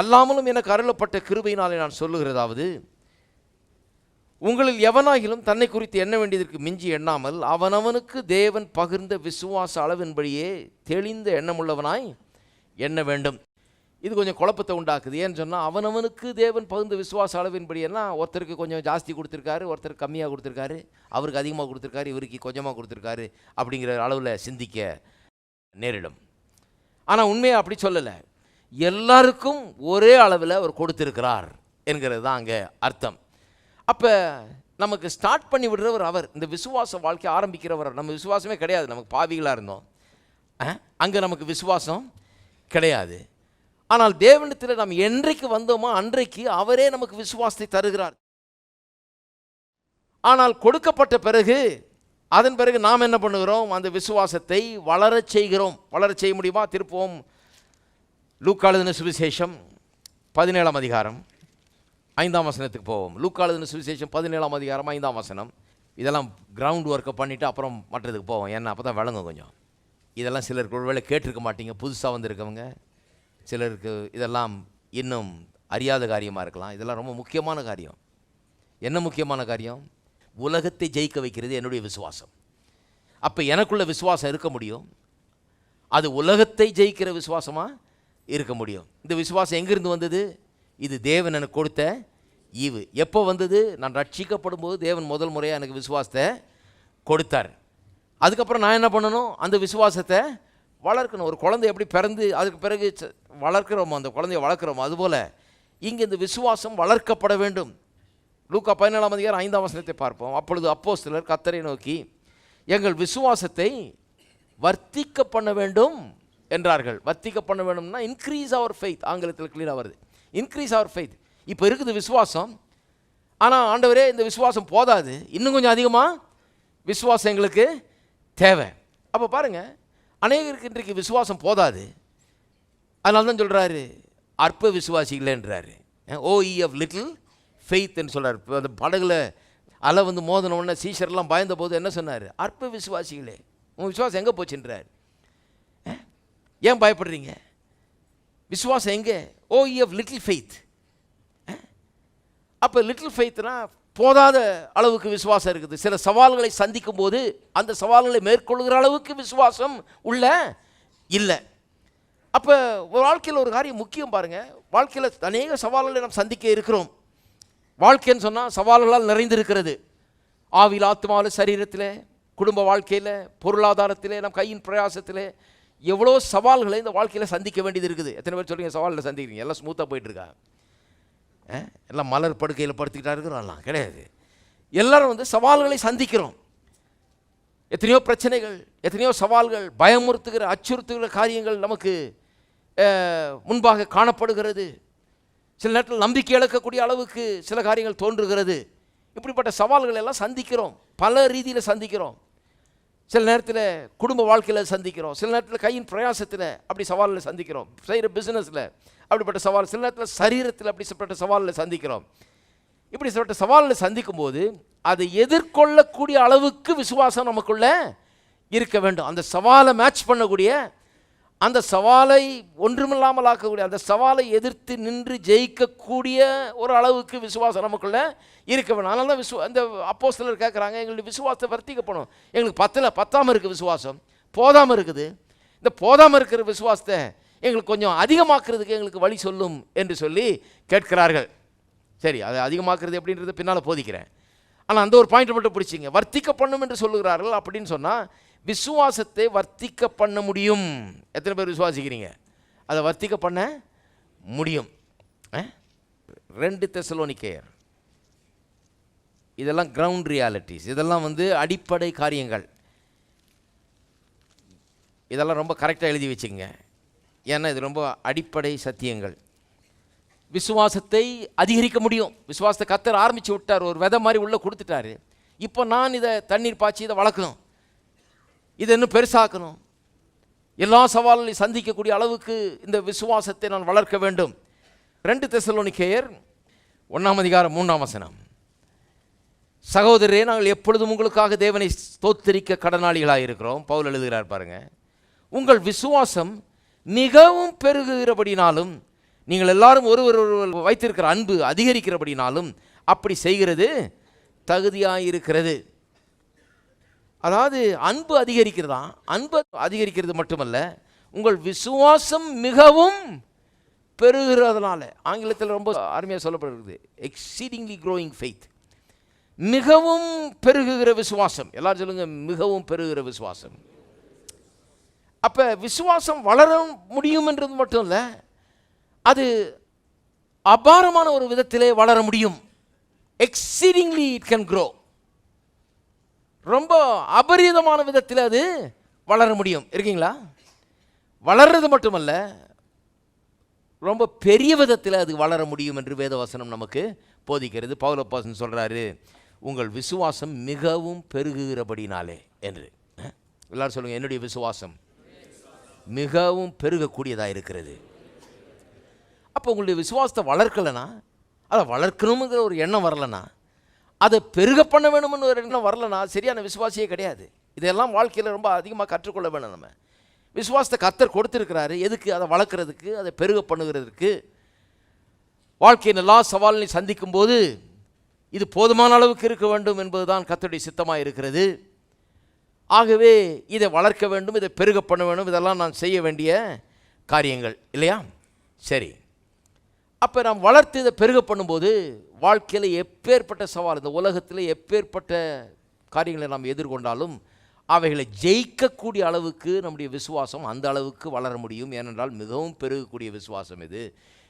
அல்லாமலும் எனக்கு அருளப்பட்ட கிருபையினாலே நான் சொல்லுகிறதாவது உங்களில் எவனாகிலும் தன்னை குறித்து எண்ண வேண்டியதற்கு மிஞ்சி எண்ணாமல் அவனவனுக்கு தேவன் பகிர்ந்த விசுவாச அளவின்படியே தெளிந்த எண்ணமுள்ளவனாய் எண்ண வேண்டும். இது கொஞ்சம் குழப்பத்தை உண்டாக்குது. ஏன்னு சொன்னால் அவனவனுக்கு தேவன் பகிர்ந்த விசுவாச அளவின்படியெல்லாம் ஒருத்தருக்கு கொஞ்சம் ஜாஸ்தி கொடுத்துருக்காரு ஒருத்தர் கம்மியாக கொடுத்துருக்காரு அவருக்கு அதிகமாக கொடுத்துருக்காரு இவருக்கு கொஞ்சமாக கொடுத்துருக்காரு அப்படிங்கிற அளவில் சிந்திக்க நேரிடும். ஆனால் உண்மையை அப்படி சொல்லலை. எல்லாருக்கும் ஒரே அளவில் அவர் கொடுத்திருக்கிறார் என்கிறது தான் அங்கே அர்த்தம். அப்போ நமக்கு ஸ்டார்ட் பண்ணி விடுறவர் அவர். இந்த விசுவாச வாழ்க்கை ஆரம்பிக்கிறவர் நம்ம விசுவாசமே கிடையாது. நமக்கு பாவிகளாக இருந்தோம். அங்கே நமக்கு விசுவாசம் கிடையாது. ஆனால் தேவனத்தில் நாம் என்றைக்கு வந்தோமோ அன்றைக்கு அவரே நமக்கு விசுவாசத்தை தருகிறார். ஆனால் கொடுக்கப்பட்ட பிறகு அதன் பிறகு நாம் என்ன பண்ணுகிறோம்? அந்த விசுவாசத்தை வளரச் செய்கிறோம். வளரச் செய்ய முடியுமா? திருப்பவும். லூக்காளுதின சுவிசேஷம் பதினேழாம் அதிகாரம் ஐந்தாம் வசனத்துக்கு போவோம். லூக்காளுதின சுவிசேஷம் பதினேழாம் அதிகாரம் ஐந்தாம் வசனம். இதெல்லாம் கிரவுண்ட் ஒர்க்கை பண்ணிவிட்டு அப்புறம் மற்றதுக்கு போவோம். ஏன்னா அப்போ தான் விளங்கும் கொஞ்சம். இதெல்லாம் சிலருக்கு ஒருவேளை கேட்டிருக்க மாட்டீங்க. புதுசாக வந்திருக்கவங்க. சிலருக்கு இதெல்லாம் இன்னும் அறியாத காரியமாக இருக்கலாம். இதெல்லாம் ரொம்ப முக்கியமான காரியம். என்ன முக்கியமான காரியம்? உலகத்தை ஜெயிக்க வைக்கிறது என்னுடைய விசுவாசம். அப்போ எனக்குள்ள விசுவாசம் இருக்க முடியும்? அது உலகத்தை ஜெயிக்கிற விசுவாசமாக இருக்க முடியும். இந்த விசுவாசம் எங்கேருந்து வந்தது? இது தேவன் எனக்கு கொடுத்த ஈவு. எப்போ வந்தது? நான் ரட்சிக்கப்படும் போது தேவன் முதல் முறையாக எனக்கு விசுவாசத்தை கொடுத்தார். அதுக்கப்புறம் நான் என்ன பண்ணணும்? அந்த விசுவாசத்தை வளர்க்கணும். ஒரு குழந்தை எப்படி பிறந்து அதுக்கு பிறகு வளர்க்குறோமோ அந்த குழந்தைய வளர்க்குறோமோ அதுபோல் இங்கே இந்த விசுவாசம் வளர்க்கப்பட வேண்டும். லூக்கா பதினேழாம் அதிகாரம் ஐந்தாம் வசனத்தை பார்ப்போம். அப்பொழுது அப்போ சிலர் கத்தரை நோக்கி எங்கள் விசுவாசத்தை வர்த்திக்க பண்ண வேண்டும். என்றார்கள். வர்த்திக்க பண்ண வேணும்னா இன்க்ரீஸ் அவர் ஃபெய்த் ஆங்கிலத்தில் கிளியராக வருது. இன்க்ரீஸ் அவர் ஃபெய்த் இப்போ இருக்குது விசுவாசம். ஆனால் ஆண்டவரே இந்த விசுவாசம் போதாது. இன்னும் கொஞ்சம் அதிகமாக விசுவாசம் எங்களுக்கு தேவை. அப்போ பாருங்கள் அநேகருக்கு இன்றைக்கு விசுவாசம் போதாது. அதனால தான் சொல்கிறாரு அற்ப விசுவாசிகளேன்றாரு ஓ இ ஆஃப் லிட்டில் ஃபெய்த்னு சொல்கிறார் இப்போ அந்த படகுல அலை வந்து மோதன உடனே சீஷர்லாம் பயந்த போது என்ன சொன்னார்? அற்ப விசுவாசிகளே உன் விசுவாசம் எங்கே போச்சுன்றார். ஏன் பயப்படுறீங்க? விசுவாசம் எங்கே? ஓ இ லிட்டில் ஃபெய்த் அப்போ லிட்டில் ஃபெய்த்னா போதாத அளவுக்கு விசுவாசம் இருக்குது. சில சவால்களை சந்திக்கும் போது அந்த சவால்களை மேற்கொள்கிற அளவுக்கு விசுவாசம் உள்ள இல்லை. அப்போ ஒரு வாழ்க்கையில் ஒரு காரியம் முக்கியம் பாருங்கள் வாழ்க்கையில் அநேக சவால்களை நாம் சந்திக்க இருக்கிறோம். வாழ்க்கைன்னு சொன்னால் சவால்களால் நிறைந்திருக்கிறது. ஆவியில் ஆத்மாவில் சரீரத்தில் குடும்ப வாழ்க்கையில் பொருளாதாரத்தில் நம் கையின் பிரயாசத்தில் எவ்வளோ சவால்களை இந்த வாழ்க்கையில் சந்திக்க வேண்டியது இருக்குது. எத்தனை பேர் சொல்றீங்க சவாலில் சந்திக்கிறீங்க. எல்லாம் ஸ்மூத்தாக போயிட்டுருக்கா? எல்லாம் மலர் படுக்கையில் படுத்துக்கிட்டா இருக்கிறோம்லாம் கிடையாது. எல்லாரும் வந்து சவால்களை சந்திக்கிறோம். எத்தனையோ பிரச்சனைகள் எத்தனையோ சவால்கள் பயமுறுத்துகிற அச்சுறுத்துகிற காரியங்கள் நமக்கு முன்பாக காணப்படுகிறது. சில நேரத்தில் நம்பிக்கை இழக்கக்கூடிய அளவுக்கு சில காரியங்கள் தோன்றுகிறது. இப்படிப்பட்ட சவால்களை எல்லாம் சந்திக்கிறோம். பல ரீதியில் சந்திக்கிறோம். சில நேரத்தில் குடும்ப வாழ்க்கையில் சந்திக்கிறோம். சில நேரத்தில் கையின் பிரயாசத்தில் அப்படி சவாலில் சந்திக்கிறோம். செய்கிற பிஸ்னஸில் அப்படிப்பட்ட சவால் சில நேரத்தில் சரீரத்தில் அப்படிப்பட்ட சவாலில் சந்திக்கிறோம். இப்படி இப்படிப்பட்ட சவாலில் சந்திக்கும் போது அதை எதிர்கொள்ளக்கூடிய அளவுக்கு விசுவாசம் நமக்குள்ளே இருக்க வேண்டும். அந்த சவாலை மேட்ச் பண்ணக்கூடிய அந்த சவாலை ஒன்றுமில்லாமல் ஆக்கக்கூடிய அந்த சவாலை எதிர்த்து நின்று ஜெயிக்கக்கூடிய ஒரு அளவுக்கு விசுவாசம் நமக்குள்ளே இருக்க வேணும் அதனால தான் விசுவா அந்த அப்போ சிலர் கேட்குறாங்க எங்களுடைய விசுவாசத்தை வர்த்திக்கப்படும் எங்களுக்கு பத்தில் பத்தாமல் இருக்குது விசுவாசம் போதாமல் இருக்குது. இந்த போதாமல் இருக்கிற விசுவாசத்தை எங்களுக்கு கொஞ்சம் அதிகமாக்குறதுக்கு எங்களுக்கு வழி சொல்லும் என்று சொல்லி கேட்கிறார்கள். சரி அதை அதிகமாக்குறது எப்படின்றத பின்னால் போதிக்கிறேன். ஆனால் அந்த ஒரு பாயிண்ட் மட்டும் பிடிச்சிங்க. வர்த்திக்க பண்ணும் என்று சொல்லுகிறார்கள் அப்படின்னு சொன்னால் விசுவாசத்தை வர்த்திக்க பண்ண முடியும். எத்தனை பேர் விசுவாசிக்கிறீங்க? அதை வர்த்திக்க பண்ண முடியும். ரெண்டு தெசலோனிக்கேயர். இதெல்லாம் கிரவுண்ட் ரியாலிட்டிஸ் இதெல்லாம் வந்து அடிப்படை காரியங்கள். இதெல்லாம் ரொம்ப கரெக்டாக எழுதி வச்சுங்க ஏன்னா இது ரொம்ப அடிப்படை சத்தியங்கள். விசுவாசத்தை அதிகரிக்க முடியும். விசுவாசத்தை கத்தர் ஆரம்பித்து விட்டார். ஒரு விதை மாதிரி உள்ளே கொடுத்துட்டாரு. இப்போ நான் இதை தண்ணீர் பாய்ச்சி இதை வளர்க்கணும். இதை இன்னும் பெருசாக்கணும். எல்லா சவால்களையும் சந்திக்கக்கூடிய அளவுக்கு இந்த விசுவாசத்தை நான் வளர்க்க வேண்டும். ரெண்டு தெசலோனிக்கேயர் ஒன்றாம் அதிகாரம் மூன்றாம் வசனம். சகோதரரே நாங்கள் எப்பொழுதும் உங்களுக்காக தேவனை ஸ்தோத்திரிக்க கடனாளிகளாக இருக்கிறோம். பவுல் எழுதுகிறார் பாருங்கள் உங்கள் விசுவாசம் மிகவும் பெருகுகிறபடினாலும் நீங்கள் எல்லாரும் ஒருவர் ஒருவர் வைத்திருக்கிற அன்பு அதிகரிக்கிறபடினாலும் அப்படி செய்கிறது தகுதியாக இருக்கிறது. அதாவது அன்பு அதிகரிக்கிறதா அன்பு அதிகரிக்கிறது மட்டுமல்ல உங்கள் விசுவாசம் மிகவும் பெருகிறதுனால ஆங்கிலத்தில் ரொம்ப அருமையாக சொல்லப்படுகிறது எக்ஸீடிங்லி க்ரோயிங் ஃபெய்த் மிகவும் பெருகுகிற விசுவாசம். எல்லாரும் சொல்லுங்க மிகவும் பெருகுகிற விசுவாசம். அப்போ விசுவாசம் வளர முடியும்ன்றது மட்டும் இல்லை அது அபாரமான ஒரு விதத்திலே வளர முடியும். எக்ஸீடிங்லி இட் கேன் க்ரோ ரொம்ப அபரீதமான விதத்தில் அது வளர முடியும். இருக்கீங்களா? வளர்றது மட்டுமல்ல ரொம்ப பெரிய விதத்தில் அது வளர முடியும் என்று வேதவசனம் நமக்கு போதிக்கிறது. பவுலப்பாசன் சொல்கிறாரு உங்கள் விசுவாசம் மிகவும் பெருகுகிறபடினாலே என்று. எல்லாரும் சொல்லுங்கள் என்னுடைய விசுவாசம் மிகவும் பெருகக்கூடியதாக இருக்கிறது. அப்போ உங்களுடைய விசுவாசத்தை வளர்க்கலைன்னா அதை வளர்க்கணுங்கிற ஒரு எண்ணம் வரலன்னா அதை பெருக பண்ண வேணும்னு ஒரு எண்ணம் வரலனா சரியான விசுவாசியே கிடையாது. இதெல்லாம் வாழ்க்கையில் ரொம்ப அதிகமாக கற்றுக்கொள்ள வேணும் நம்ம. விசுவாசத்தை கத்தர் கொடுத்துருக்கிறாரு. எதுக்கு? அதை வளர்க்குறதுக்கு அதை பெருக பண்ணுகிறதுக்கு. வாழ்க்கையின் எல்லா சவால்களையும் சந்திக்கும் போது இது போதுமான அளவுக்கு இருக்க வேண்டும் என்பதுதான் கத்தருடைய சித்தமாக இருக்கிறது. ஆகவே இதை வளர்க்க வேண்டும் இதை பெருக பண்ண வேண்டும். இதெல்லாம் நான் செய்ய வேண்டிய காரியங்கள். இல்லையா? சரி. அப்போ நாம் வளர்த்து இதை பெருக பண்ணும்போது வாழ்க்கையில் எப்பேற்பட்ட சவால் இந்த உலகத்தில் எப்பேற்பட்ட காரியங்களை நாம் எதிர்கொண்டாலும் அவைகளை ஜெயிக்கக்கூடிய அளவுக்கு நம்முடைய விசுவாசம் அந்த அளவுக்கு வளர முடியும். ஏனென்றால் மிகவும் பெருகக்கூடிய விசுவாசம் இது.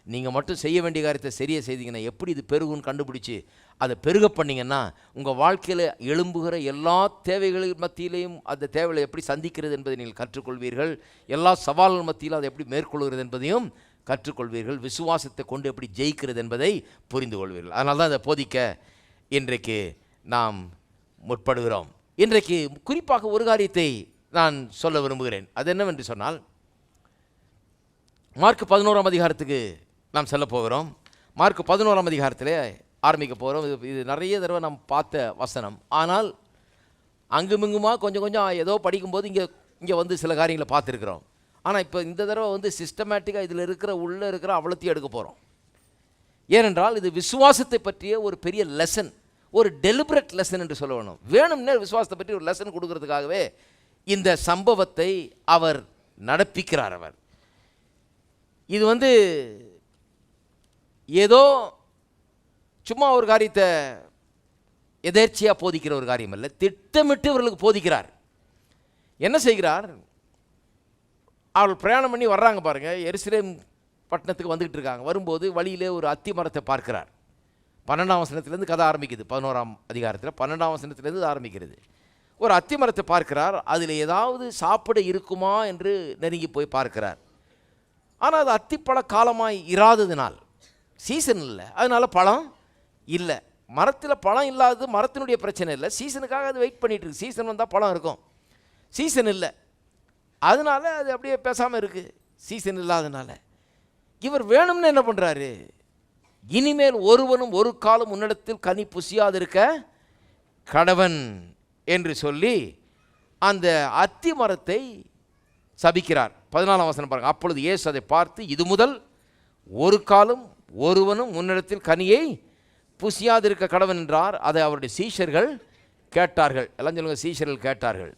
நீங்கள் மட்டும் செய்ய வேண்டிய காரியத்தை சரியாக செய்தீங்கன்னா எப்படி இது பெருகுன்னு கண்டுபிடிச்சி அதை பெருக பண்ணிங்கன்னா உங்கள் வாழ்க்கையில் எழும்புகிற எல்லா தேவைகளின் மத்தியிலையும் அந்த தேவைகளை எப்படி சந்திக்கிறது என்பதை நீங்கள் கற்றுக்கொள்வீர்கள். எல்லா சவால்கள் மத்தியிலும் அதை எப்படி மேற்கொள்கிறது என்பதையும் கற்றுக்கொள்வீர்கள் விசுவாசத்தை கொண்டு எப்படி ஜெயிக்கிறது என்பதை புரிந்து கொள்வீர்கள். அதனால் தான் அதை போதிக்க இன்றைக்கு நாம் முற்படுகிறோம். இன்றைக்கு குறிப்பாக ஒரு காரியத்தை நான் சொல்ல விரும்புகிறேன். அது என்னவென்று சொன்னால் மார்க் பதினோராம் அதிகாரத்துக்கு நாம் செல்ல போகிறோம். மார்க் பதினோராம் அதிகாரத்தில் ஆரம்பிக்க போகிறோம். இது இது நிறைய தடவை நாம் பார்த்த வசனம். ஆனால் அங்குமிங்குமா கொஞ்சம் கொஞ்சம் ஏதோ படிக்கும்போது இங்கே இங்கே வந்து சில காரியங்களை பார்த்துருக்குறோம். ஆனால் இப்போ இந்த தடவை வந்து சிஸ்டமேட்டிக்காக இதில் இருக்கிற உள்ளே இருக்கிற அவ்வளோத்தையும் எடுக்க போகிறோம் ஏனென்றால் இது விசுவாசத்தை பற்றிய ஒரு பெரிய லெசன் ஒரு டெலிபரேட் லெசன் என்று சொல்ல வேணும். வேணும்னே விசுவாசத்தை பற்றி ஒரு லெசன் கொடுக்கறதுக்காகவே இந்த சம்பவத்தை அவர் நடப்பிக்கிறார் அவர். இது வந்து ஏதோ சும்மா ஒரு காரியத்தை எதேர்ச்சியாக போதிக்கிற ஒரு காரியம் இல்லை திட்டமிட்டு இவர்களுக்கு போதிக்கிறார். என்ன செய்கிறார்? அவள் பிரயாணம் பண்ணி வர்றாங்க பாருங்கள் எருசலேம் பட்டணத்துக்கு வந்துக்கிட்டு இருக்காங்க. வரும்போது வழியிலே ஒரு அத்தி மரத்தை பார்க்கிறார். பன்னெண்டாம் வசனத்துலேருந்து கதை ஆரம்பிக்குது. பதினோராம் அதிகாரத்தில் பன்னெண்டாம் வசனத்துலேருந்து இது ஆரம்பிக்கிறது. ஒரு அத்தி மரத்தை பார்க்கிறார். அதில் ஏதாவது சாப்பிட இருக்குமா என்று நெருங்கி போய் பார்க்கிறார். ஆனால் அது அத்திப்பழ காலமாக இராததினால் சீசன் இல்லை. அதனால பழம் இல்லை. மரத்தில் பழம் இல்லாதது மரத்தினுடைய பிரச்சனை இல்லை. சீசனுக்காக அது வெயிட் பண்ணிகிட்டு இருக்கு. சீசன் வந்தால் பழம் இருக்கும். சீசன் இல்லை. அதனால அது அப்படியே பேசாமல் இருக்குது சீசன் இல்லாதனால. இவர் வேணும்னு என்ன பண்ணுறாரு இனிமேல் ஒருவனும் ஒரு காலம் உன்னிடத்தில் கனி புசியாதிருக்க கடவன் என்று சொல்லி அந்த அத்தி மரத்தை சபிக்கிறார். பதினாலாம் வசனம் பாருங்க. அப்பொழுது இயேசு அதை பார்த்து இது முதல் ஒரு காலம் ஒருவனும் முன்னிடத்தில் கனியை புசியாதிருக்க கடவன் என்றார். அதை அவருடைய சீஷர்கள் கேட்டார்கள். எல்லாம் சொல்லுங்கள் சீஷர்கள் கேட்டார்கள்.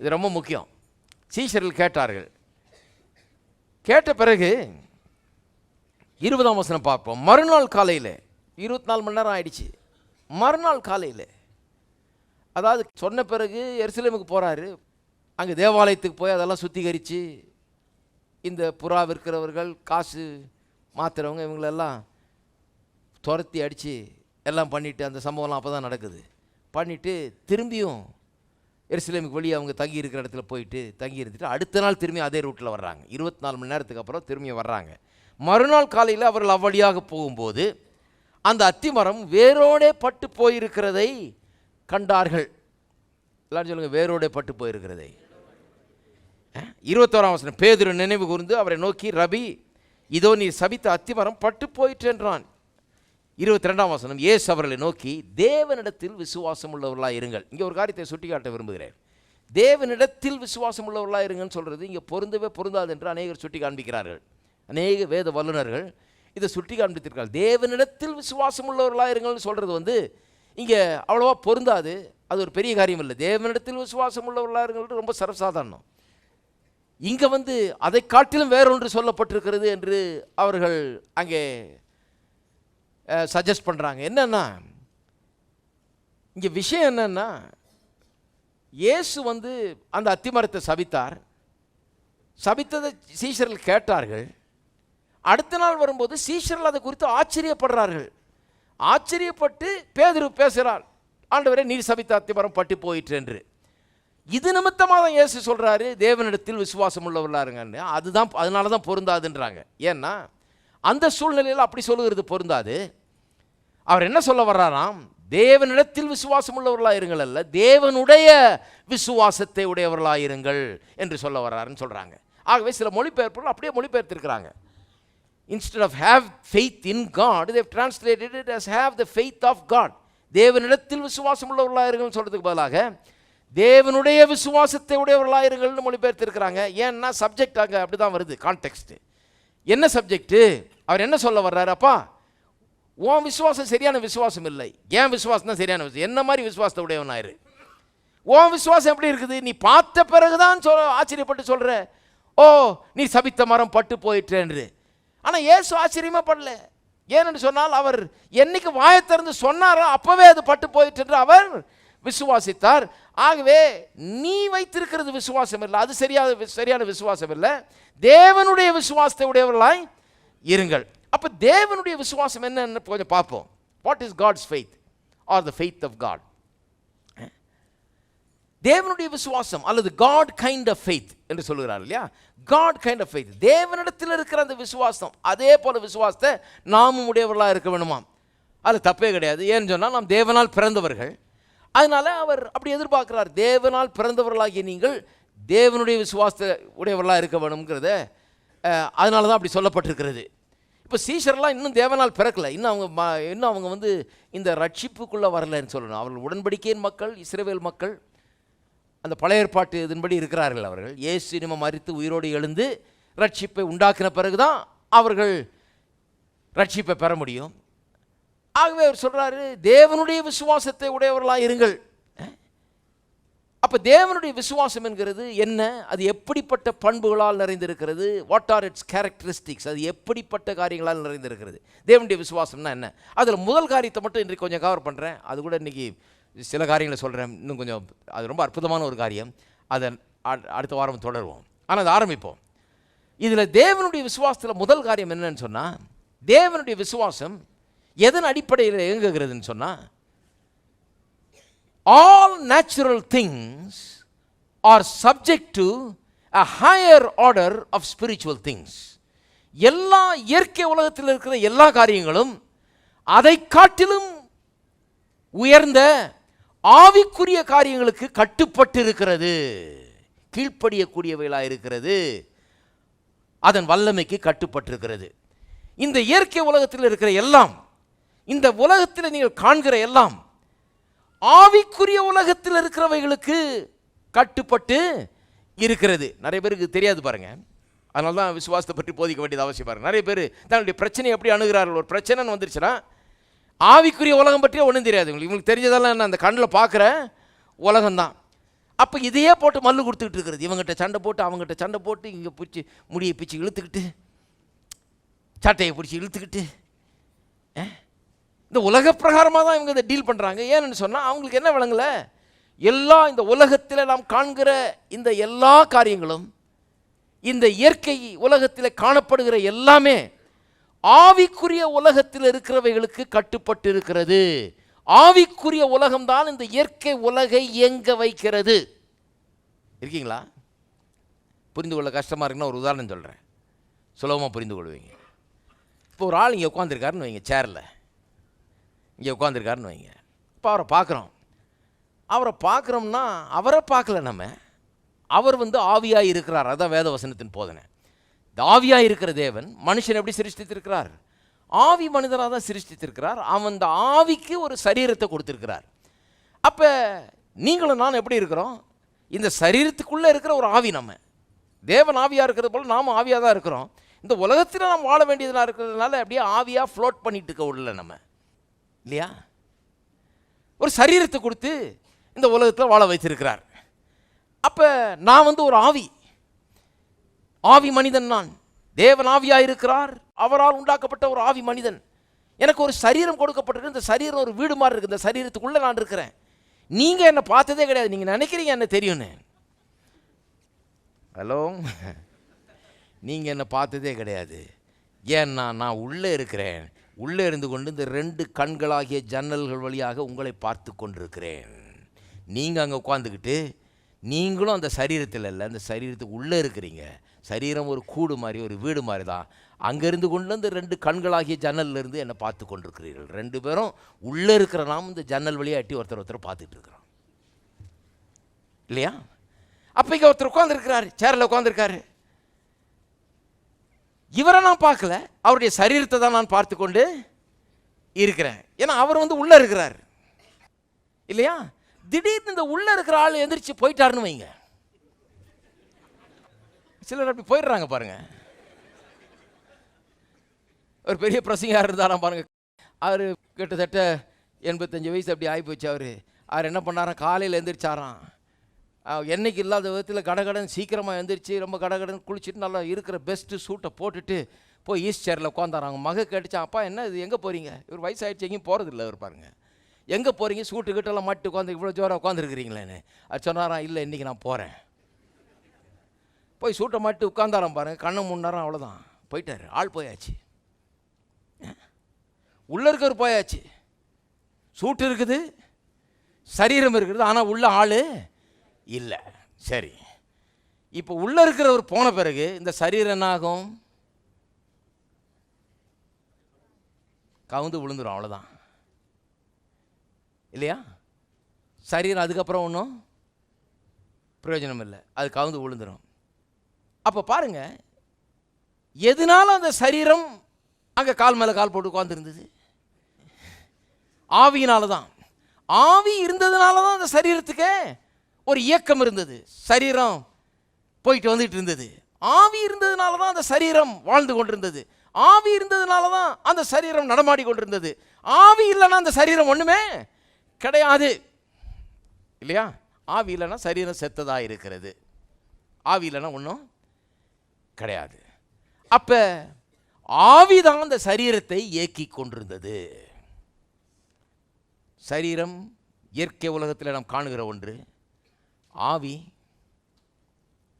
இது ரொம்ப முக்கியம். சீஷரில் கேட்டார்கள். கேட்ட பிறகு இருபதாம் வசனம் பார்ப்போம். மறுநாள் காலையில் இருபத்தி நாலு மணி நேரம் ஆயிடுச்சு. மறுநாள் காலையில் அதாவது சொன்ன பிறகு எருசலேமுக்கு போகிறாரு அங்கே தேவாலயத்துக்கு போய் அதெல்லாம் சுத்திகரித்து இந்த புறா விற்கிறவர்கள் காசு மாற்றுறவங்க இவங்களெல்லாம் துரத்தி அடித்து எல்லாம் பண்ணிவிட்டு அந்த சம்பவம்லாம் அப்போ தான் நடக்குது. பண்ணிவிட்டு திரும்பியும் எருசலேமுக்கு வெளியே அவங்க தங்கி இருக்கிற இடத்துல போயிட்டு தங்கி இருந்துட்டு அடுத்த நாள் திரும்பி அதே ரூட்டில் வர்றாங்க. இருபத்தி நாலு மணி நேரத்துக்கு அப்புறம் திரும்பி வர்றாங்க. மறுநாள் காலையில் அவர்கள் அவ்வழியாக போகும்போது அந்த அத்திமரம் வேரோடே பட்டு போயிருக்கிறதை கண்டார்கள். எல்லாரும் சொல்லுங்க வேரோடே பட்டு போயிருக்கிறதை. இருபத்தோராம் வசனம் பேதுரு நினைவு கூர்ந்து அவரை நோக்கி ரபி இதோ நீ சபித்த அத்திமரம் பட்டு போயிட்டு என்றான். இருபத்தி ரெண்டாம் வசனம் ஏசு அவர்களை நோக்கி தேவனிடத்தில் விசுவாசம் உள்ளவர்களாக இருங்கள். இங்கே ஒரு காரியத்தை சுட்டிக்காட்ட விரும்புகிறேன். தேவனிடத்தில் விசுவாசம் உள்ளவர்களாக இருங்கன்னு சொல்கிறது இங்கே பொருந்தவே பொருந்தாது என்று அநேகர் சுட்டி காண்பிக்கிறார்கள் அநேக வேத வல்லுநர்கள் இதை சுட்டி காண்பித்திருக்கார் தேவனிடத்தில் விசுவாசம் உள்ளவர்களாக இருங்கள்னு சொல்கிறது வந்து இங்கே அவ்வளோவா பொருந்தாது. அது ஒரு பெரிய காரியம் இல்லை. தேவனிடத்தில் விசுவாசம் உள்ளவர்களாக இருங்கள் ரொம்ப சர்வசாதாரணம். இங்கே வந்து அதை காட்டிலும் வேறொன்று சொல்லப்பட்டிருக்கிறது என்று அவர்கள் அங்கே சஜஸ்ட் பண்ணுறாங்க என்னென்னா இங்கே விஷயம் என்னென்னா இயேசு வந்து அந்த அத்திமரத்தை சபித்தார் சபித்ததை சீஷர்கள் கேட்டார்கள். அடுத்த நாள் வரும்போது சீஷர்கள் அதை குறித்து ஆச்சரியப்படுறார்கள். ஆச்சரியப்பட்டு பேதுரு பேசுகிறார் ஆண்டவரே நீர் சபித்த அத்திமரம் பட்டு போயிற்று என்று. இது நிமித்தமாக தான் இயேசு சொல்கிறாரு தேவனிடத்தில் விசுவாசம் உள்ளவர்களாருங்கன்னு அதுதான் அதனால தான் பொருந்தாதுன்றாங்க. ஏன்னா அந்த சூழ்நிலையில் அப்படி சொல்லுகிறது பொருந்தாது. அவர் என்ன சொல்ல வர்றாராம்? தேவனிடத்தில் விசுவாசம் உள்ளவர்களாக இருங்கள் அல்ல தேவனுடைய விசுவாசத்தை உடையவர்களாக இருங்கள் என்று சொல்ல வர்றாருன்னு சொல்கிறாங்க ஆகவே சில மொழிபெயர்ப்புகள் அப்படியே மொழிபெயர்த்திருக்கிறாங்க. Instead of have faith in God they've translated it as have the faith of God தேவனிடத்தில் விசுவாசம் உள்ளவர்களாக இருங்கள்னு சொல்கிறதுக்கு பதிலாக தேவனுடைய விசுவாசத்தை உடையவர்களாக இருங்கள்னு மொழிபெயர்த்திருக்கிறாங்க. ஏன்னா சப்ஜெக்ட் அங்கே அப்படி தான் வருது கான்டெக்ட்டு என்ன சப்ஜெக்ட்டு அவர் என்ன சொல்ல வர்றாரு? அப்பா உன் விசுவாசம் சரியான விசுவாசம் இல்லை. ஏன் விசுவாசம் தான் சரியான விசுவாசம்? என்ன மாதிரி விசுவாசத்தை உடையவனாயிரு உன் விசுவாசம் எப்படி இருக்குது? நீ பார்த்த பிறகுதான் சொல் ஆச்சரியப்பட்டு சொல்கிற ஓ நீ சபித்த மரம் பட்டு போயிட்டேன்று ஆனால் ஏசு ஆச்சரியமாக படல. ஏனென்று சொன்னால் அவர் என்னைக்கு வாயை திறந்து சொன்னாரோ அப்போவே அது பட்டு போயிட்டு அவர் விசுவாசித்தார். ஆகவே நீ வைத்திருக்கிறது விசுவாசம் இல்லை. அது சரியான சரியான விசுவாசம் இல்லை. தேவனுடைய விசுவாசத்தை உடையவர்களாய் இருங்கள். அப்போ தேவனுடைய விசுவாசம் என்னன்னு கொஞ்சம் பார்ப்போம். What is God's faith or the faith of God தேவனுடைய விசுவாசம் அல்லது காட் கைண்ட் ஆஃப் ஃபெய்த் என்று சொல்லுகிறார் இல்லையா? காட் கைண்ட் ஆஃப் ஃபெய்த் தேவனிடத்தில் இருக்கிற அந்த விசுவாசம் அதே போல விசுவாசத்தை நாமும் உடையவர்களாக இருக்க வேணுமாம். அது தப்பே கிடையாது. ஏன்னு சொன்னால் நாம் தேவனால் பிறந்தவர்கள். அதனால அவர் அப்படி எதிர்பார்க்கிறார் தேவனால் பிறந்தவர்களாகிய நீங்கள் தேவனுடைய விசுவாசத்தை உடையவர்களாக இருக்க வேணுங்கிறத அதனால தான் அப்படி சொல்லப்பட்டிருக்கிறது. இப்போ சீஷர்லாம் இன்னும் தேவனால் பிறக்கல. இன்னும் அவங்க ம- இன்னும் அவங்க வந்து இந்த ரட்சிப்புக்குள்ளே வரலைன்னு சொல்லணும். அவர்கள் உடன்படிக்கையின் மக்கள் இஸ்ரேவேல் மக்கள் அந்த பழைய ஏற்பாட்டு இதன்படி இருக்கிறார்கள் அவர்கள். இயேசு இனிமே மறித்து உயிரோடு எழுந்து ரட்சிப்பை உண்டாக்கின பிறகுதான் அவர்கள் ரட்சிப்பை பெற முடியும். ஆகவே அவர் சொல்கிறாரு தேவனுடைய விசுவாசத்தை உடையவர்களாக இருங்கள். அப்போ தேவனுடைய விசுவாசம் என்கிறது என்ன? அது எப்படிப்பட்ட பண்புகளால் நிறைந்திருக்கிறது? வாட் ஆர் இட்ஸ் கேரக்டரிஸ்டிக்ஸ் அது எப்படிப்பட்ட காரியங்களால் நிறைந்திருக்கிறது? தேவனுடைய விசுவாசம்னா என்ன? அதில் முதல் காரியத்தை மட்டும் இன்றைக்கு கொஞ்சம் கவர் பண்ணுறேன் அது கூட இன்றைக்கி சில காரியங்களை சொல்கிறேன் இன்னும் கொஞ்சம் அது ரொம்ப அற்புதமான ஒரு காரியம். அதை அடுத்த வாரம் தொடருவோம். ஆனால் அதை ஆரம்பிப்போம். இதில் தேவனுடைய விசுவாசத்தில் முதல் காரியம் என்னன்னு சொன்னால் தேவனுடைய விசுவாசம் எதன் அடிப்படையில் இயங்குகிறதுன்னு சொன்னால் all natural things are subject to a higher order of spiritual things எல்லா இயற்கை உலகத்தில் இருக்கிற எல்லா காரியங்களும் அதை காட்டிலும் உயர்ந்த ஆவிக்குரிய காரியங்களுக்கு கட்டுப்பட்டு இருக்கிறது கீழ்ப்படியக்கூடியவைகளாக இருக்கிறது. அதன் வல்லமைக்கு கட்டுப்பட்டிருக்கிறது. இந்த இயற்கை உலகத்தில் இருக்கிற எல்லாம் இந்த உலகத்தில் நீங்கள் காண்கிற எல்லாம் ஆவிக்குரிய உலகத்தில் இருக்கிறவைகளுக்கு கட்டுப்பட்டு இருக்கிறது. நிறைய பேருக்கு தெரியாது பாருங்க. அதனால தான் விசுவாசத்தை பற்றி போதிக்க வேண்டியது அவசியம் பாருங்க. நிறைய பேர் தன்னுடைய பிரச்சனை எப்படி அணுகிறார்கள் ஒரு பிரச்சனைன்னு வந்துருச்சுன்னா ஆவிக்குரிய உலகம் பற்றியே ஒன்றும் தெரியாது. உங்களுக்கு இவங்களுக்கு தெரிஞ்சதெல்லாம் என்ன அந்த கண்ணில் பார்க்குற உலகம்தான் அப்போ இதையே போட்டு மல்லு கொடுத்துக்கிட்டு இருக்கிறது. இவங்ககிட்ட சண்டை போட்டு அவங்ககிட்ட சண்டை போட்டு இங்கே பிடிச்சி முடியை பிடிச்சி இழுத்துக்கிட்டு சட்டையை பிடிச்சி இழுத்துக்கிட்டு இந்த உலக பிரகாரமாக தான் இவங்க இதை டீல் பண்ணுறாங்க ஏன்னு சொன்னால் அவங்களுக்கு என்ன விளங்கலை? எல்லா இந்த உலகத்தில் நாம் காண்கிற இந்த எல்லா காரியங்களும் இந்த இயற்கை உலகத்தில் காணப்படுகிற எல்லாமே ஆவிக்குரிய உலகத்தில் இருக்கிறவைகளுக்கு கட்டுப்பட்டு இருக்கிறது ஆவிக்குரிய உலகம்தான் இந்த இயற்கை உலகை இயங்க வைக்கிறது. இருக்கீங்களா? புரிந்து கொள்ள கஷ்டமாக இருக்குன்னா ஒரு உதாரணம் சொல்கிறேன் சுலபமாக புரிந்து கொள்வீங்க. இப்போ ஒரு ஆள் இங்கே உட்காந்துருக்காருன்னு வைங்க சேரில் இங்கே உட்காந்துருக்காருன்னு வைங்க. இப்போ அவரை பார்க்குறோம். அவரை பார்க்குறோம்னா அவரை பார்க்கல நம்ம. அவர் வந்து ஆவியாக இருக்கிறார். அதான் வேத வசனத்தின் போதனை. இந்த ஆவியாக இருக்கிற தேவன் மனுஷன் எப்படி சிருஷ்டித்திருக்கிறார்? ஆவி மனிதராக தான் சிருஷ்டித்திருக்கிறார். அவன் அந்த ஆவிக்கு ஒரு சரீரத்தை கொடுத்துருக்கிறார். அப்போ நீங்களும் நான் எப்படி இருக்கிறோம்? இந்த சரீரத்துக்குள்ளே இருக்கிற ஒரு ஆவி நம்ம. தேவன் ஆவியாக இருக்கிறது போல் நாம் ஆவியாக தான் இருக்கிறோம். இந்த உலகத்தில் நாம் வாழ வேண்டியதாக இருக்கிறதுனால அப்படியே ஆவியாக ஃப்ளோட் பண்ணிட்டு இருக்க உள்ள நம்ம. இல்லையா? ஒரு சரீரத்தை கொடுத்து இந்த உலகத்தில் வாழ வைத்திருக்கிறார். அப்போ நான் வந்து ஒரு ஆவி. ஆவி மனிதன் நான். தேவன் ஆவியாக இருக்கிறார் அவரால் உண்டாக்கப்பட்ட ஒரு ஆவி மனிதன். எனக்கு ஒரு சரீரம் கொடுக்கப்பட்டிருக்கு. இந்த சரீரம் ஒரு வீடு மாதிரி இருக்குது இந்த சரீரத்துக்குள்ளே நான் இருக்கிறேன். நீங்கள் என்னை பார்த்ததே கிடையாது. நீங்கள் நினைக்கிறீங்க என்ன தெரியும்னு? ஹலோ? நீங்கள் என்னை பார்த்ததே கிடையாது. ஏன்னா நான் உள்ளே இருக்கிறேன். உள்ளே இருந்து கொண்டு இந்த ரெண்டு கண்களாகிய ஜன்னல்கள் வழியாக உங்களை பார்த்து கொண்டிருக்கிறேன். நீங்கள் அங்கே உட்காந்துக்கிட்டு நீங்களும் அந்த சரீரத்தில் இல்லை அந்த சரீரத்துக்கு உள்ளே இருக்கிறீங்க. சரீரம் ஒரு கூடு மாதிரி ஒரு வீடு மாதிரி தான். அங்கேருந்து கொண்டு வந்து ரெண்டு கண்களாகிய ஜன்னல்லேருந்து என்னை பார்த்து கொண்டிருக்கிறீர்கள். ரெண்டு பேரும் உள்ளே இருக்கிற நாம் இந்த ஜன்னல் வழியாக எட்டி ஒருத்தர் ஒருத்தர் பார்த்துட்டு இருக்கிறோம். இல்லையா? அப்போ இங்கே ஒருத்தர் உட்காந்துருக்கிறாரு சேரில் உட்காந்துருக்காரு இவரை நான் பார்க்கல. அவருடைய சரீரத்தை தான் நான் பார்த்து கொண்டு இருக்கிறேன். ஏன்னா அவர் வந்து உள்ளே இருக்கிறார். இல்லையா? திடீர்னு இந்த உள்ளே இருக்கிற ஆள் எந்திரிச்சு போயிட்டாருன்னு வைங்க. சிலர் அப்படி போயிடுறாங்க பாருங்க. ஒரு பெரிய பிரசங்கார் இருந்தாராம் பாருங்க. அவர் கிட்டத்தட்ட எண்பத்தஞ்சு வயசு அப்படி ஆகி போச்சு அவர். அவர் என்ன பண்ணாராம்? காலையில் எந்திரிச்சாராம். என்றைக்கு என்னைக்கு இல்லாத விதத்தில் கடகடன் சீக்கிரமாக எழுந்திரிச்சு ரொம்ப கடகடன் குளிச்சுட்டு நல்லா இருக்கிற பெஸ்ட்டு சூட்டை போட்டுட்டு போய் ஈஸ்ட் சேரில் உட்காந்தாராங்க மக கேட்டுச்சான் அப்பா என்ன இது? எங்கே போகிறீங்க இவர் வயசாகிடுச்சு எங்கேயும் போகிறதில்ல இவர் பாருங்க. எங்கே போகிறீங்க சூட்டு கிட்டெல்லாம் மாட்டி உட்காந்து இவ்வளோ ஜோராக உட்காந்துருக்கிறீங்களேன்னு அது சொன்னாராம் இல்லை இன்றைக்கி நான் போகிறேன் போய் சூட்டை மாட்டி உட்காந்தாராம் பாருங்க கண்ணு முன்னாரம் அவ்வளோதான் போயிட்டார். ஆள் போயாச்சு. உள்ளே இருக்கிற போயாச்சு. சூட்டு இருக்குது சரீரம் இருக்குது ஆனால் உள்ள ஆள் இல்லை. சரி. இப்போ உள்ளே இருக்கிறவர் போன பிறகு இந்த சரீரம் என்ன ஆகும் கவுந்து விழுந்துடும் அவ்வளோதான் இல்லையா? சரீரம் அதுக்கப்புறம் ஒன்றும் பிரயோஜனம் இல்லை. அது கவுந்து விழுந்துடும் அப்போ பாருங்க எதனால அந்த சரீரம் அங்கே கால் மேலே கால் போட்டு உட்காந்துருந்தது ஆவியினால தான் ஆவி இருந்ததுனால தான் அந்த சரீரத்துக்கு ஒரு இயக்கம் இருந்தது. சரீரம் போயிட்டு வந்துட்டு இருந்தது. ஆவி இருந்ததுனால தான் அந்த சரீரம் வாழ்ந்து கொண்டிருந்தது. ஆவி இருந்ததுனால தான் அந்த சரீரம் நடமாடி கொண்டிருந்தது. ஆவி இல்லைன்னா அந்த சரீரம் ஒன்றுமே கிடையாது. இல்லையா? ஆவி இல்லைன்னா சரீரம் செத்ததாக இருக்கிறது. ஆவி இல்லைன்னா ஒன்றும் கிடையாது. அப்போ ஆவி தான் அந்த சரீரத்தை இயக்கி கொண்டிருந்தது. சரீரம் இயற்கை உலகத்தில் நாம் காணுகிற ஒன்று. ஆவி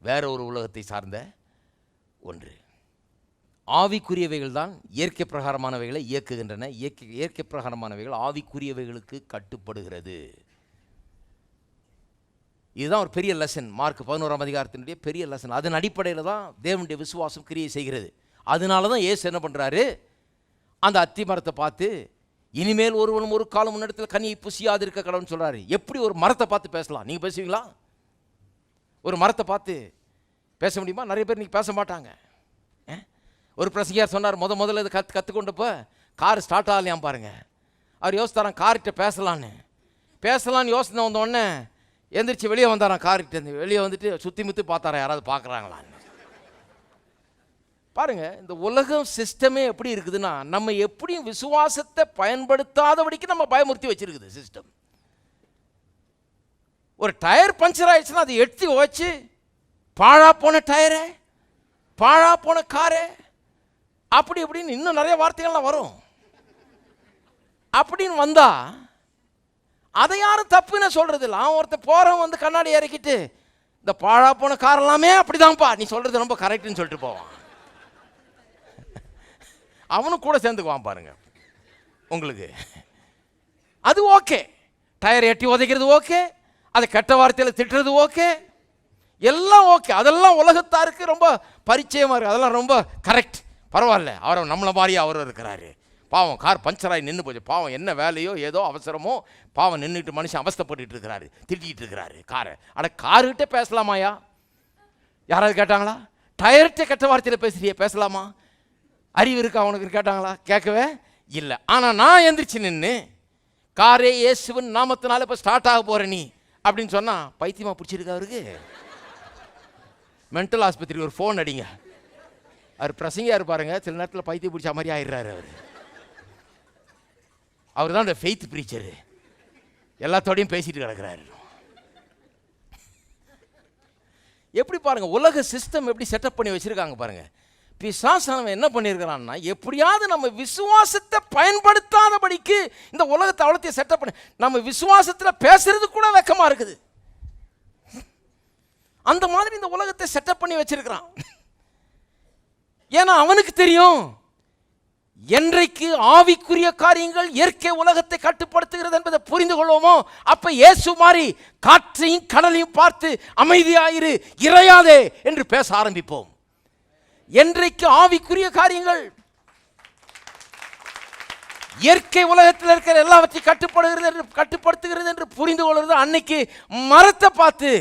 வேற ஒரு உலகத்தை சார்ந்த ஒன்று. ஆவிக்குரியவைகள் தான் இயற்கை பிரகாரமானவைகளை இயக்குகின்றன. இயற்கை இயற்கை பிரகாரமானவைகள் ஆவிக்குரியவைகளுக்கு கட்டுப்படுகிறது. இதுதான் ஒரு பெரிய லெசன் மார்க் பதினோராம் அதிகாரத்தினுடைய பெரிய லெசன் அதன் அடிப்படையில் தான் தேவனுடைய விசுவாசம் கிரியை செய்கிறது. அதனால தான் ஏசு என்ன பண்ணுறாரு அந்த அத்தி மரத்தை பார்த்து இனிமேல் ஒருவனும் ஒரு காலம் முன்னிடத்தில் கனியை புசியாது இருக்க கடவுள்னு சொல்கிறாரு எப்படி ஒரு மரத்தை பார்த்து பேசலாம்? நீங்கள் பேசுவீங்களா? ஒரு மரத்தை பார்த்து பேச முடியுமா? நிறைய பேர் இன்றைக்கி பேச மாட்டாங்க. ஒரு பிரசங்கியார் சொன்னார் முத முதல்ல இது கற்று கற்றுக்கொண்டப்போ கார் ஸ்டார்ட் ஆகலையாம் பாருங்கள் அவர் யோசித்தாராம் கார்கிட்ட பேசலான்னு. பேசலான்னு யோசனை வந்த உடனே எந்திரிச்சு வெளியே வந்தாராம் கார்கிட்ட இருந்து. வெளியே வந்துட்டு சுற்றி முற்றி பார்த்தாரா யாராவது பார்க்குறாங்களான்னு. பாருங்க இந்த உலகம் சிஸ்டமே எப்படி இருக்குதுன்னா நம்ம எப்படியும் விசுவாசத்தை பயன்படுத்தாதபடிக்கு நம்ம பயமுறுத்தி வச்சிருக்குது சிஸ்டம் ஒரு டயர் பஞ்சர் ஆயிடுச்சுன்னா அதை எடுத்து வச்சு பாழா போன டயரு பாழா போன காரு அப்படி இப்படின்னு இன்னும் நிறைய வார்த்தைகள்லாம் வரும். அப்படின்னு வந்தா அதை யாரும் தப்புன்னு சொல்றது இல்லை அவன் ஒருத்தன் போகிறவன் வந்து கண்ணாடி இறக்கிட்டு இந்த பாழா போன கார் எல்லாமே அப்படிதான்ப்பா நீ சொல்றது ரொம்ப கரெக்டுன்னு சொல்லிட்டு போவான். அவனும் கூட சேர்ந்துக்குவான் பாருங்க. உங்களுக்கு. அது ஓகே. டயர் எட்டி உதைக்கிறது ஓகே. அதை கெட்ட வார்த்தையில் திட்டுறது ஓகே? எல்லாம் ஓகே. அதெல்லாம் உலகத்தாருக்கு ரொம்ப பரிச்சயமாக இருக்குது அதெல்லாம் ரொம்ப கரெக்ட் பரவாயில்ல. அவர் நம்மளை மாதிரியே அவரும் இருக்கிறாரு. பாவம் கார் பஞ்சராகி நின்று போச்சு. பாவம் என்ன வேலையோ ஏதோ அவசரமோ பாவம் நின்றுட்டு மனுஷன் அவஸ்தப்பட்டு இருக்கிறாரு. திட்டிகிட்டு இருக்கிறாரு காரை. அட காருக்கிட்டே பேசலாமாயா யாராவது கேட்டாங்களா? டயர்கிட்ட கெட்ட வார்த்தையில் பேசுறியே பேசலாமா? அறிவு இருக்கா அவனுக்கு கேட்டாங்களா? கேட்கவே இல்லை. ஆனால் நான் எந்திரிச்சு நின்று காரே இயேசுவின் நாமத்தினால இப்போ ஸ்டார்ட் ஆக போகிற நீ. அப்படின்னு சொன்னால் பைத்தியமாக பிடிச்சிருக்கா அவருக்கு? மென்டல் ஆஸ்பத்திரிக்கு ஒரு ஃபோன் அடிங்க. அவர் பிரசங்கியா இருப்பாருங்க சில நேரத்தில் பைத்தியம் பிடிச்ச மாதிரி ஆயிடுறாரு அவர். அவர் தான் அந்த ஃபெய்த் ப்ரீச்சரு எல்லாத்தோடையும் பேசிட்டு கிடக்கிறாரு. எப்படி பாருங்கள் உலக சிஸ்டம் எப்படி செட்டப் பண்ணி வச்சுருக்காங்க பாருங்கள் பிசாசனம் என்ன பண்ணியிருக்கிறான்னா எப்படியாவது நம்ம விசுவாசத்தை பயன்படுத்தாதபடிக்கு இந்த உலகத்தை அவ்வளோத்தையும் செட்டப் பண்ணி. நம்ம விசுவாசத்தில் பேசுறது கூட வெக்கமாக இருக்குது. அந்த மாதிரி இந்த உலகத்தை செட்டப் பண்ணி வச்சிருக்கிறான். ஏன்னா அவனுக்கு தெரியும் என்றைக்கு ஆவிக்குரிய காரியங்கள் இயற்கை உலகத்தை கட்டுப்படுத்துகிறது என்பதை புரிந்து கொள்வோமோ அப்ப இயேசு மாதிரி காற்றையும் கடலையும் பார்த்து அமைதியாயிரு இறையாதே என்று பேச ஆரம்பிப்போம். என்றைக்கு ஆவிக்குரிய காரியங்கள்? இயற்கை உலகத்தில் இருக்கிற எல்லாவற்றையும் கட்டுப்படுகிறது என்று கட்டுப்படுத்துகிறது என்று புரிந்து கொள்வது அன்னைக்கு மரத்தை பார்த்து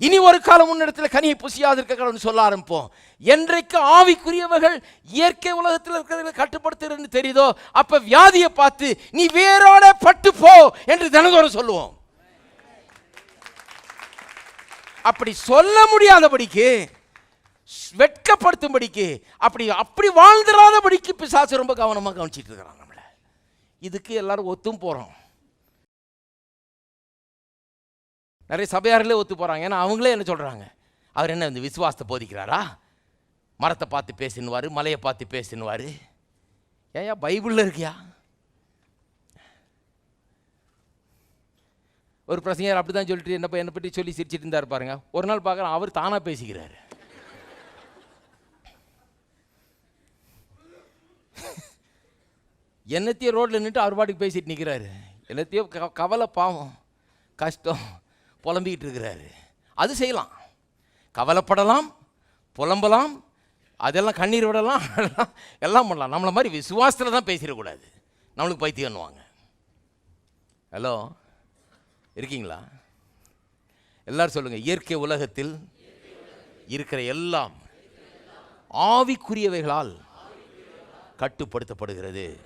இனி ஒரு காலம் முன்னிடத்தில் கனியை புசியாதிருக்கணும்னு சொல்ல ஆரம்பிப்போம். என்றைக்கு ஆவிக்குரியவர்கள் இயற்கை உலகத்தில் இருக்கிறவர்களை கட்டுப்படுத்துகிறன்னு தெரியுதோ அப்போ வியாதியை பார்த்து நீ வேரோட பட்டு போ என்று தினந்தோறும் சொல்லுவோம். அப்படி சொல்ல முடியாதபடிக்கு வெட்கப்படுத்தும்படிக்கு அப்படி அப்படி வாழ்ந்துடாதபடிக்கு பிசாசு ரொம்ப கவனமாக கவனிச்சிட்டு இருக்கிறாங்க நம்மளை. இதுக்கு எல்லாரும் ஒத்தும் போகிறோம் நிறைய சபையாரிலே ஒத்து போகிறாங்க ஏன்னா அவங்களே என்ன சொல்கிறாங்க அவர் என்ன இந்த விசுவாசத்தை போதிக்கிறாரா? மரத்தை பார்த்து பேசினுவார் மலையை பார்த்து பேசினுவார். ஏயா பைபிளில் இருக்கியா? ஒரு பிரசங்கர் அப்படி தான் சொல்லிட்டு என்ன என்னை பற்றி சொல்லி சிரிச்சிட்டு இருந்தார் பாருங்க. ஒரு நாள் பார்க்குறேன் அவர் தானாக பேசிக்கிறாரு. என்னத்தையும் ரோட்டில் நின்று அவர் பாட்டுக்கு பேசிட்டு நிற்கிறாரு என்னத்தையோ க- கவலை பாவம் கஷ்டம் புலம்பிக்கிட்டு இருக்கிறாரு. அது செய்யலாம். கவலைப்படலாம் புலம்பலாம் அதெல்லாம் கண்ணீர் விடலாம் எல்லாம் எல்லாம் பண்ணலாம். நம்மளை மாதிரி விசுவாசத்தில் தான் பேசிடக்கூடாது. நம்மளுக்கு பைத்தியம்னுவாங்க. ஹலோ இருக்கீங்களா? எல்லாரும் சொல்லுங்கள் இயற்கை உலகத்தில் இருக்கிற எல்லாம் ஆவிக்குரியவைகளால் கட்டுப்படுத்தப்படுகிறது.